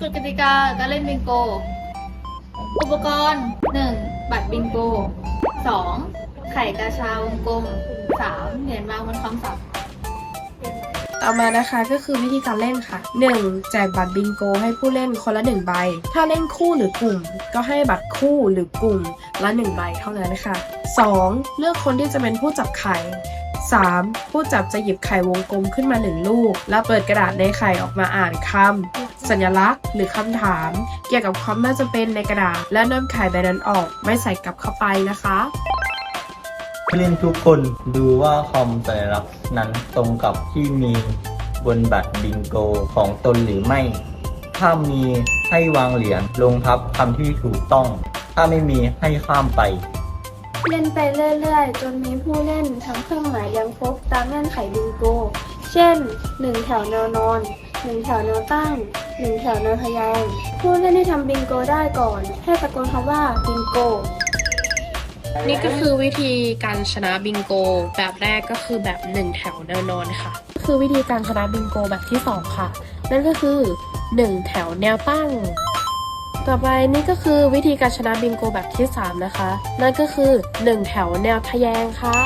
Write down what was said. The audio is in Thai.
กฎกติกาการเล่นบิงโก อุปกรณ์ 1. บัตรบิงโก 2. ไข่กาชาวงกลม 3. เหรียญวางบนคำศัพท์ต่อมานะคะก็คือวิธีการเล่นค่ะ 1. แจกบัตรบิงโก ให้ผู้เล่นคนละ 1 ใบ ถ้าเล่นคู่หรือกลุ่ม ก็ให้บัตรคู่หรือกลุ่มละ 1 ใบเท่านั้นค่ะ 2. เลือกคนที่จะเป็นผู้จับไข่ 3. ผู้จับจะหยิบไข่วงกลมขึ้นมา1ลูก แล้วเปิดกระดาษในไข่ออกมาอ่านคำ สัญลักษณ์ หรือคำถาม เกี่ยวกับความน่าจะเป็นในกระดาษ และนำไข่ใบนั้นออก ไม่ใส่กลับเข้าไปนะคะผู้เล่นทุกคนดูว่าคำสัญลักษณ์นั้นตรงกับที่มีบนบัตรบิงโกของตนหรือไม่ ถ้ามีให้วางเหรียญลงทับคำที่ถูกต้อง ถ้าไม่มีให้ข้ามไป เล่นไปเรื่อยๆ จนมีผู้เล่นทั้งเครื่องหมายยังครบตามเงื่อนไขบิงโก เช่น 1 แถวแนวนอน 1 แถวแนวตั้ง 1 แถวแนวทะแยง ผู้เล่นที่ทำบิงโกได้ก่อนให้ตะโกนคำว่าบิงโกนี่ก็คือวิธีการชนะบิงโก แบบแรกก็คือแบบ 1 แถวแนวนอนค่ะ คือวิธีการชนะบิงโกแบบที่ 2 ค่ะ นั่นก็คือ 1 แถวแนวตั้ง ต่อไปนี่ก็คือวิธีการชนะบิงโกแบบที่ 3 นะคะ นั่นก็คือ 1 แถวแนวทะแยงค่ะ